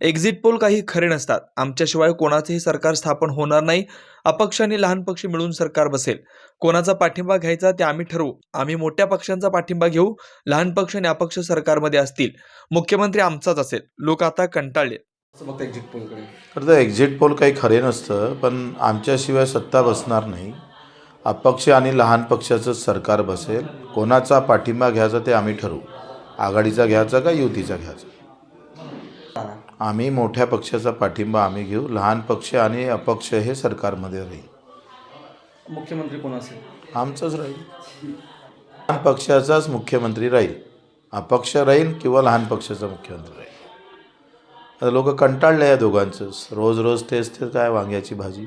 Exit poll काही खरे नसतात. आमच्याशिवाय कोणाचेही सरकार स्थापन होणार नाही. अपक्ष आणि लहान पक्ष मिळून सरकार बसेल. कोणाचा पाठिंबा घ्यायचा ते आम्ही ठरवू. आम्ही मोठ्या पक्षांचा पाठिंबा घेऊ. लहान पक्ष आणि अपक्ष सरकारमध्ये असतील. मुख्यमंत्री आमचाच असेल. लोक आता कंटाळले. बघता एक्झिट पोलकडे तर ते एक्झिट पोल काही खरे नसतं पण आमच्याशिवाय सत्ता बसणार नाही. अपक्ष आणि लहान पक्षाचंच सरकार बसेल. कोणाचा पाठिंबा घ्यायचा ते आम्ही ठरवू. आघाडीचा घ्यायचा का युतीचा घ्यायचा? आम्ही मोठ्या पक्षाचा पाठिंबा आम्ही घेऊ. लहान पक्ष आणि अपक्ष हे सरकारमध्ये राहील. मुख्यमंत्री कोण असेल? आमचंच राहील. लहान पक्षाचाच मुख्यमंत्री राहील. अपक्ष राहील किंवा लहान पक्षाचा मुख्यमंत्री राहील. आता लोक कंटाळले या दोघांचंच रोज रोज तेच ते काय वांग्याची भाजी.